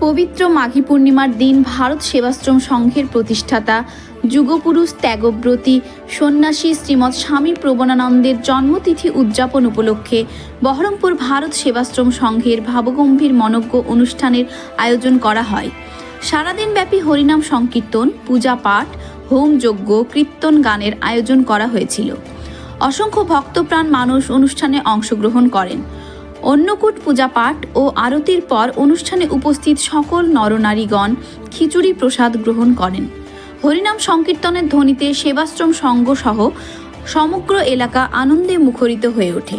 পবিত্র মাঘী পূর্ণিমার দিন ভারত সেবাশ্রম সংঘের প্রতিষ্ঠাতা যুগপুরুষ ত্যাগব্রতী সন্ন্যাসী শ্রীমৎ স্বামী প্রবণানন্দের জন্মতিথি উদযাপন উপলক্ষে বহরমপুর ভারত সেবাশ্রম সংঘের ভাবগম্ভীর মনজ্ঞ অনুষ্ঠানের আয়োজন করা হয়। সারাদিনব্যাপী হরিনাম সংকীর্তন, পূজা পাঠ, হোম যজ্ঞ, কীর্তন গানের আয়োজন করা হয়েছিল। অসংখ্য ভক্তপ্রাণ মানুষ অনুষ্ঠানে অংশগ্রহণ করেন। অন্নকূট পূজা পাঠ ও আরতির পর অনুষ্ঠানে উপস্থিত সকল নরনারীগণ খিচুড়ি প্রসাদ গ্রহণ করেন। হরিনাম সংকীর্তনের ধ্বনিতে সেবাশ্রম সহ সমগ্র এলাকা আনন্দে মুখরিত হয়ে ওঠে।